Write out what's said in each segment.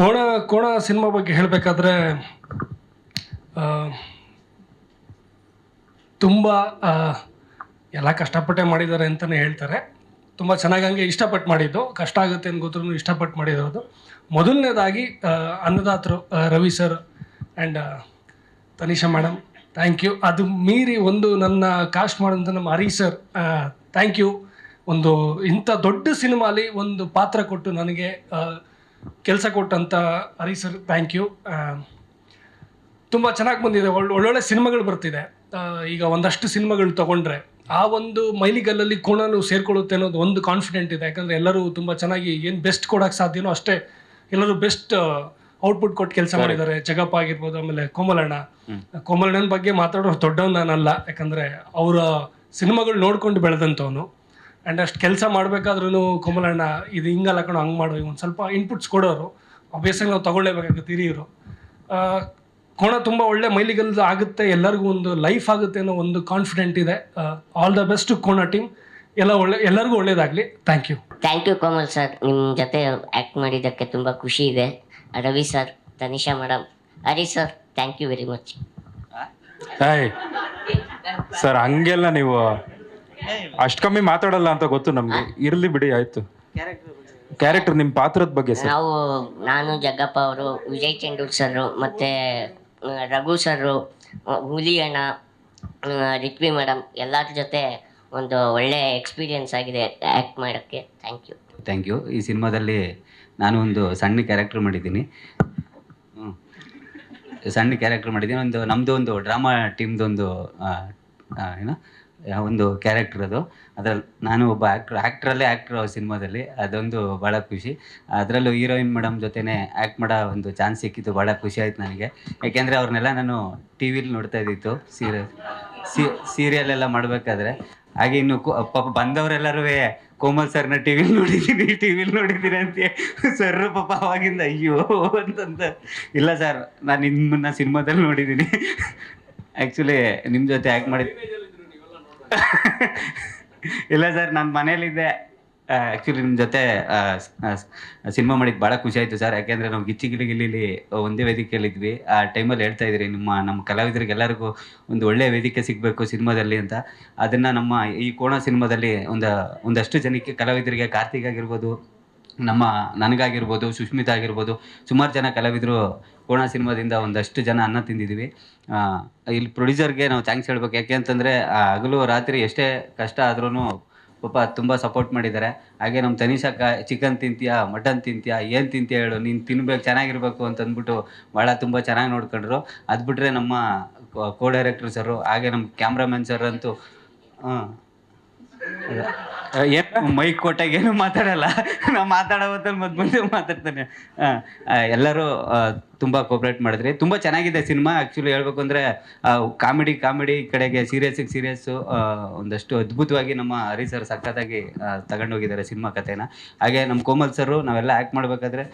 ಕೋಣ ಕೋಣ ಸಿನಿಮಾ ಬಗ್ಗೆ ಹೇಳಬೇಕಾದ್ರೆ ತುಂಬ ಎಲ್ಲ ಕಷ್ಟಪಟ್ಟೆ ಮಾಡಿದ್ದಾರೆ ಅಂತಲೇ ಹೇಳ್ತಾರೆ. ತುಂಬ ಚೆನ್ನಾಗಿ ಹಂಗೆ ಇಷ್ಟಪಟ್ಟು ಮಾಡಿದ್ದು. ಕಷ್ಟ ಆಗುತ್ತೆ ಅಂತ ಗೊತ್ತರೂ ಇಷ್ಟಪಟ್ಟು ಮಾಡಿರೋದು. ಮೊದಲನೇದಾಗಿ ಅನ್ನದಾತರು Ravi sir and Tanisha madam thank you. ಅದು ಮೀರಿ ಒಂದು ನನ್ನ ಕಾಸ್ಟ್ ಮಾಡಿದಂಥ ನಮ್ಮ ಹರಿ ಸರ್ ಥ್ಯಾಂಕ್ ಯು. ಒಂದು ಇಂಥ ದೊಡ್ಡ ಸಿನಿಮಾಲಿ ಒಂದು ಪಾತ್ರ ಕೊಟ್ಟು ನನಗೆ ಕೆಲಸ ಕೊಟ್ಟಂಥ ಹರಿ ಸರ್ ಥ್ಯಾಂಕ್ ಯು ತುಂಬ ಚೆನ್ನಾಗಿ ಬಂದಿದೆ. ಒಳ್ಳೆ ಒಳ್ಳೊಳ್ಳೆ ಸಿನಿಮಾಗಳು ಬರ್ತಿದೆ. ಈಗ ಒಂದಷ್ಟು ಸಿನಿಮಾಗಳು ತಗೊಂಡ್ರೆ ಆ ಒಂದು ಮೈಲಿಗಲ್ಲಲ್ಲಿ ಕೋಣನು ಸೇರ್ಕೊಳ್ಳುತ್ತೆ ಅನ್ನೋದು ಒಂದು ಕಾನ್ಫಿಡೆಂಟ್ ಇದೆ. ಯಾಕಂದರೆ ಎಲ್ಲರೂ ತುಂಬ ಚೆನ್ನಾಗಿ ಏನು ಬೆಸ್ಟ್ ಕೊಡೋಕ್ಕೆ ಸಾಧ್ಯನೋ ಅಷ್ಟೇ ಎಲ್ಲರೂ ಬೆಸ್ಟ್ ಔಟ್ಪುಟ್ ಕೊಟ್ಟು ಕೆಲಸ ಮಾಡಿದ್ದಾರೆ. ಜಗಪ್ಪ ಆಗಿರ್ಬೋದು ಆಮೇಲೆ ಕೋಮಲಣ್ಣ. ಕೋಮಲಣ್ಣನ ಬಗ್ಗೆ ಮಾತಾಡೋ ದೊಡ್ಡವನು ನಾನಲ್ಲ. ಯಾಕಂದರೆ ಅವರ ಸಿನಿಮಾಗಳು ನೋಡ್ಕೊಂಡು ಬೆಳೆದಂಥವನು ಆ್ಯಂಡ್ ಅಷ್ಟು ಕೆಲಸ ಮಾಡಬೇಕಾದ್ರೂ ಕೋಮಲಣ್ಣ ಇದು ಹಿಂಗಲ್ಲ ಕಣೋ ಹಂಗೆ ಮಾಡು ಒಂದು ಸ್ವಲ್ಪ ಇನ್ಪುಟ್ಸ್ ಕೊಡೋರು. ಆಬ್ವಿಯಸ್ಸಾಗಿ ನಾವು ತಗೊಳ್ಳೇಬೇಕಾಗುತ್ತೆ ಹಿರಿಯರು. ಕೋಣ ತುಂಬ ಒಳ್ಳೆ ಮೈಲಿಗಲ್ದು ಆಗುತ್ತೆ ಎಲ್ಲರಿಗೂ ಒಂದು ಲೈಫ್ ಆಗುತ್ತೆ ಅನ್ನೋ ಒಂದು ಕಾನ್ಫಿಡೆಂಟ್ ಇದೆ. ಆಲ್ ದ ಬೆಸ್ಟ್ ಕೋಣ ಟೀಮ್ ಎಲ್ಲ ಒಳ್ಳೆ ಎಲ್ಲರಿಗೂ ಒಳ್ಳೇದಾಗಲಿ. Thank you thank you Komal sir ನಿಮ್ಮ ಜೊತೆ ಆ್ಯಕ್ಟ್ ಮಾಡಿದ್ದಕ್ಕೆ ತುಂಬ ಖುಷಿ ಇದೆ. Ravi sir Tanisha madam Hari sir thank you very much sir ಹಂಗೆಲ್ಲ ನೀವು ಅಷ್ಟು ಕಮ್ಮಿ ಮಾತಾಡಲ್ಲ ಅಂತ ಗೊತ್ತು ನಮ್ಗೆ. ಇರ್ಲಿ ಬಿಡಿ ಆಯ್ತು. ಕ್ಯಾರೆಕ್ಟರ್ ನಿಮ್ ಪಾತ್ರದ ಬಗ್ಗೆ ಸರ್. ನಾವು ನಾನು ಜಗ್ಗಪ್ಪ ಅವರು ವಿಜಯ್ ಚೆಂಡೂರ್ ಸರ್ ಮತ್ತೆ ರಘು ಸರ್ ಹುಲಿ ಅಣ್ಣ ರಿತ್ವಿ ಮೇಡಮ್ ಎಲ್ಲರ ಜೊತೆ ಒಂದು ಒಳ್ಳೆ ಎಕ್ಸ್ಪೀರಿಯನ್ಸ್ ಆಗಿದೆ ಆ್ಯಕ್ಟ್ ಮಾಡೋಕ್ಕೆ. ಥ್ಯಾಂಕ್ ಯು ಥ್ಯಾಂಕ್ ಯು ಈ ಸಿನಿಮಾದಲ್ಲಿ ನಾನು ಒಂದು ಸಣ್ಣ ಕ್ಯಾರೆಕ್ಟರ್ ಮಾಡಿದ್ದೀನಿ. ಹ್ಮ್. ಸಣ್ಣ ಕ್ಯಾರೆಕ್ಟರ್ ಮಾಡಿದ್ದೀನಿ. ಒಂದು ನಮ್ಮದು ಒಂದು ಡ್ರಾಮಾ ಟೀಮ್ದು ಒಂದು ಆ, ಆ, ಏನು ಆ, ಒಂದು ಕ್ಯಾರೆಕ್ಟರ್ ಅದು. ಅದ್ರಲ್ಲಿ ನಾನು ಒಬ್ಬ ಆ್ಯಕ್ಟ್ರ್ ಆ್ಯಕ್ಟ್ರಲ್ಲೇ ಆ್ಯಕ್ಟ್ರ್ ಸಿನಿಮಾದಲ್ಲಿ. ಅದೊಂದು ಭಾಳ ಖುಷಿ. ಅದರಲ್ಲೂ ಹೀರೋಯಿನ್ ಮೇಡಮ್ ಜೊತೆನೇ ಆ್ಯಕ್ಟ್ ಮಾಡೋ ಒಂದು ಚಾನ್ಸ್ ಸಿಕ್ಕಿದ್ದು ಭಾಳ ಖುಷಿ ಆಯ್ತು ನನಗೆ. ಯಾಕೆಂದರೆ ಅವ್ರನ್ನೆಲ್ಲ ನಾನು ಟಿ ವಿಲಿ ನೋಡ್ತಾ ಇದ್ದಿತ್ತು. ಸೀರಿಯಲ್ ಸೀರಿಯಲ್ ಎಲ್ಲ ಮಾಡಬೇಕಾದ್ರೆ. ಹಾಗೆ ಇನ್ನು ಪಾಪ ಬಂದವರೆಲ್ಲರೂ ಕೋಮಲ್ ಸರ್ನ ಟಿ ವಿಲಿ ನೋಡಿದ್ದೀನಿ ಟಿ ವಿಲಿ ನೋಡಿದ್ದೀನಿ ಅಂತ. ಸರ್ ಪಾಪ ಅವಾಗಿಂದ ಅಯ್ಯೋ ಅಂತಂದ. ಇಲ್ಲ ಸರ್ ನಾನು ನಿಮ್ಮನ್ನ ಸಿನಿಮಾದಲ್ಲಿ ನೋಡಿದ್ದೀನಿ ಆ್ಯಕ್ಚುಲಿ ನಿಮ್ಮ ಜೊತೆ ಆ್ಯಕ್ಟ್ ಮಾಡಿ ಇಲ್ಲ ಸರ್, ನಾನು ಮನೇಲಿದ್ದೆ ಆ್ಯಕ್ಚುಲಿ ನಿಮ್ಮ ಜೊತೆ ಸಿನಿಮಾ ಮಾಡಿದ್ದು ಭಾಳ ಖುಷಿ ಆಯಿತು ಸರ್. ಯಾಕೆಂದರೆ ನಾವು ಗಿಚ್ಚಿ ಗಿಲಿ ಗಿಲಿಲಿ ಒಂದೇ ವೇದಿಕೆಯಲ್ಲಿದ್ವಿ. ಆ ಟೈಮಲ್ಲಿ ಹೇಳ್ತಾ ಇದ್ರಿ, ನಿಮ್ಮ, ನಮ್ಮ ಕಲಾವಿದರಿಗೆ ಎಲ್ಲರಿಗೂ ಒಂದು ಒಳ್ಳೆಯ ವೇದಿಕೆ ಸಿಗಬೇಕು ಸಿನಿಮಾದಲ್ಲಿ ಅಂತ. ಅದನ್ನು ನಮ್ಮ ಈ ಕೋಣ ಸಿನಿಮಾದಲ್ಲಿ ಒಂದು, ಒಂದಷ್ಟು ಜನಕ್ಕೆ ಕಲಾವಿದರಿಗೆ, ಕಾರ್ತಿಕ್ ಆಗಿರ್ಬೋದು ನಮ್ಮ ನನಗಾಗಿರ್ಬೋದು ಸುಷ್ಮಿತಾ ಆಗಿರ್ಬೋದು, ಸುಮಾರು ಜನ ಕಲಾವಿದರು ಕೋಣ ಸಿನಿಮಾದಿಂದ ಒಂದಷ್ಟು ಜನ ಅನ್ನ ತಿಂದಿದ್ದೀವಿ ಇಲ್ಲಿ ಪ್ರೊಡ್ಯೂಸರ್ಗೆ ನಾವು ಥ್ಯಾಂಕ್ಸ್ ಹೇಳ್ಬೇಕು. ಯಾಕೆ ಅಂತಂದರೆ ಹಗಲು ರಾತ್ರಿ ಎಷ್ಟೇ ಕಷ್ಟ ಆದ್ರೂ ಪಾಪ ತುಂಬ ಸಪೋರ್ಟ್ ಮಾಡಿದ್ದಾರೆ. ಹಾಗೆ ನಮ್ಮ ತನಿಷಕ್ಕ ಚಿಕನ್ ತಿಂತೀಯಾ, ಮಟನ್ ತಿಂತೀಯಾ, ಏನು ತಿಂತೀಯ ಹೇಳು, ನೀನು ತಿನ್ಬೇಕು, ಚೆನ್ನಾಗಿರ್ಬೇಕು ಅಂತಂದ್ಬಿಟ್ಟು ಭಾಳ ತುಂಬ ಚೆನ್ನಾಗಿ ನೋಡ್ಕೊಂಡ್ರು. ಅದು ಬಿಟ್ಟರೆ ನಮ್ಮ ಕೋ ಡೈರೆಕ್ಟರ್ ಸರು ಹಾಗೆ ನಮ್ಮ ಕ್ಯಾಮ್ರಾಮನ್ ಸರ್ ಅಂತೂ ಹಾಂ ಮೈಕ್ ಕೊಟ್ಟಾಗ ಏನು ಮಾತಾಡಲ್ಲ. ನಾವು ಮಾತಾಡೋ ಮತ್ತೆ ಮದ್ ಮಾತಾಡ್ತಾನೆ. ಎಲ್ಲರೂ ತುಂಬ ಕೋಪ್ರೇಟ್ ಮಾಡಿದ್ರಿ. ತುಂಬ ಚೆನ್ನಾಗಿದೆ ಸಿನಿಮಾ. ಆ್ಯಕ್ಚುಲಿ ಹೇಳ್ಬೇಕು ಅಂದರೆ ಕಾಮಿಡಿ ಕಾಮಿಡಿ ಕಡೆಗೆ ಸೀರಿಯಸ್ಸಿಗೆ ಸೀರಿಯಸ್ ಒಂದಷ್ಟು ಅದ್ಭುತವಾಗಿ ನಮ್ಮ ಹರಿ ಸರ್ ಸಖತ್ತಾಗಿ ತಗೊಂಡೋಗಿದ್ದಾರೆ ಸಿನಿಮಾ ಕಥೆನ. ಹಾಗೆ ನಮ್ಮ ಕೋಮಲ್ ಸರು ನಾವೆಲ್ಲ ಆ್ಯಕ್ಟ್ ಮಾಡಬೇಕಾದ್ರೆ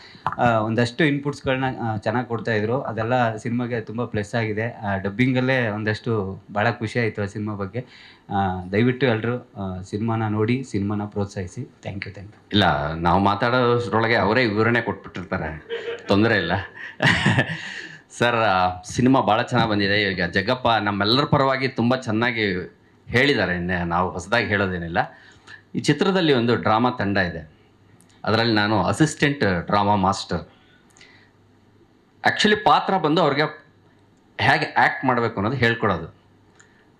ಒಂದಷ್ಟು ಇನ್ಪುಟ್ಸ್ಗಳನ್ನ ಚೆನ್ನಾಗಿ ಕೊಡ್ತಾಯಿದ್ರು ಅದೆಲ್ಲ ಸಿನಿಮಾಗೆ ತುಂಬ ಪ್ಲಸ್ ಆಗಿದೆ. ಡಬ್ಬಿಂಗಲ್ಲೇ ಒಂದಷ್ಟು ಭಾಳ ಖುಷಿ ಆಯಿತು ಆ ಸಿನಿಮಾ ಬಗ್ಗೆ. ದಯವಿಟ್ಟು ಎಲ್ಲರೂ ಸಿನಿಮಾನ ನೋಡಿ, ಸಿನಿಮಾನ ಪ್ರೋತ್ಸಾಹಿಸಿ. ಥ್ಯಾಂಕ್ ಯು ಥ್ಯಾಂಕ್ ಯು ಇಲ್ಲ, ನಾವು ಮಾತಾಡೋದ್ರೊಳಗೆ ಅವರೇ ವಿವರಣೆ ಕೊಟ್ಬಿಟ್ಟಿರ್ತಾರೆ. ತೊಂದರೆ ಇಲ್ಲ. ಸರ್ ಸಿನಿಮಾ ಭಾಳ ಚೆನ್ನಾಗಿ ಬಂದಿದೆ. ಈಗ ಜಗ್ಗಪ್ಪ ನಮ್ಮೆಲ್ಲರ ಪರವಾಗಿ ತುಂಬ ಚೆನ್ನಾಗಿ ಹೇಳಿದ್ದಾರೆ. ನಾವು ಹೊಸದಾಗಿ ಹೇಳೋದೇನಿಲ್ಲ. ಈ ಚಿತ್ರದಲ್ಲಿ ಒಂದು ಡ್ರಾಮಾ ತಂಡ ಇದೆ. ಅದರಲ್ಲಿ ನಾನು ಅಸಿಸ್ಟೆಂಟ್ ಡ್ರಾಮಾ ಮಾಸ್ಟರ್. ಆ್ಯಕ್ಚುಲಿ ಪಾತ್ರ ಬಂದು ಅವ್ರಿಗೆ ಹೇಗೆ ಆ್ಯಕ್ಟ್ ಮಾಡಬೇಕು ಅನ್ನೋದು ಹೇಳ್ಕೊಡೋದು.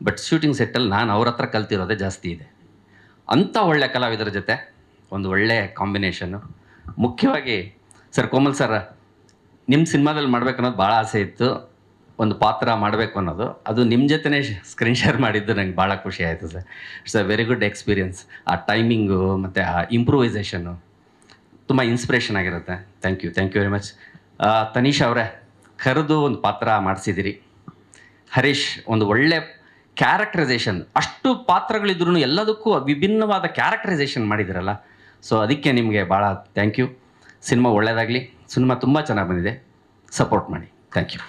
ಬಟ್ ಶೂಟಿಂಗ್ ಸೆಟ್ಟಲ್ಲಿ ನಾನು ಅವ್ರ ಹತ್ರ ಕಲ್ತಿರೋದೇ ಜಾಸ್ತಿ ಇದೆ. ಅಂಥ ಒಳ್ಳೆ ಕಲಾವಿದರ ಜೊತೆ ಒಂದು ಒಳ್ಳೆಯ ಕಾಂಬಿನೇಷನ್ನು. ಮುಖ್ಯವಾಗಿ ಸರ್ ಕೋಮಲ್ ಸರ್ ನಿಮ್ಮ ಸಿನಿಮಾದಲ್ಲಿ ಮಾಡ್ಬೇಕು ಅನ್ನೋದು ಭಾಳ ಆಸೆ ಇತ್ತು. ಒಂದು ಪಾತ್ರ ಮಾಡಬೇಕು ಅನ್ನೋದು. ಅದು ನಿಮ್ಮ ಜೊತೆನೇ ಸ್ಕ್ರೀನ್ ಶೇರ್ ಮಾಡಿದ್ದು ನಂಗೆ ಭಾಳ ಖುಷಿ ಆಯಿತು sir. It's a very good experience ಆ ಟೈಮಿಂಗು ಮತ್ತು ಆ ಇಂಪ್ರೂವೈಸೇಷನ್ನು ತುಂಬ ಇನ್ಸ್ಪಿರೇಷನ್ ಆಗಿರುತ್ತೆ. Thank you thank you very much Tanish ಅವರೇ, ಕರೆದು ಒಂದು ಪಾತ್ರ ಮಾಡಿಸಿದಿರಿ ಹರೀಶ್, ಒಂದು ಒಳ್ಳೆ ಕ್ಯಾರೆಕ್ಟರೈಸೇಷನ್ ಅಷ್ಟು ಪಾತ್ರಗಳಿದ್ರೂ ಎಲ್ಲದಕ್ಕೂ ವಿಭಿನ್ನವಾದ ಕ್ಯಾರೆಕ್ಟರೈಸೇಷನ್ ಮಾಡಿದಿರಲ್ಲ ಸೊ ಅದಕ್ಕೆ ನಿಮಗೆ ಭಾಳ ಥ್ಯಾಂಕ್ ಯು ಸಿನಿಮಾ ಒಳ್ಳೆಯದಾಗಲಿ ಸಿನಿಮಾ ತುಂಬ ಚೆನ್ನಾಗಿ ಬಂದಿದೆ. ಸಪೋರ್ಟ್ ಮಾಡಿ. Thank you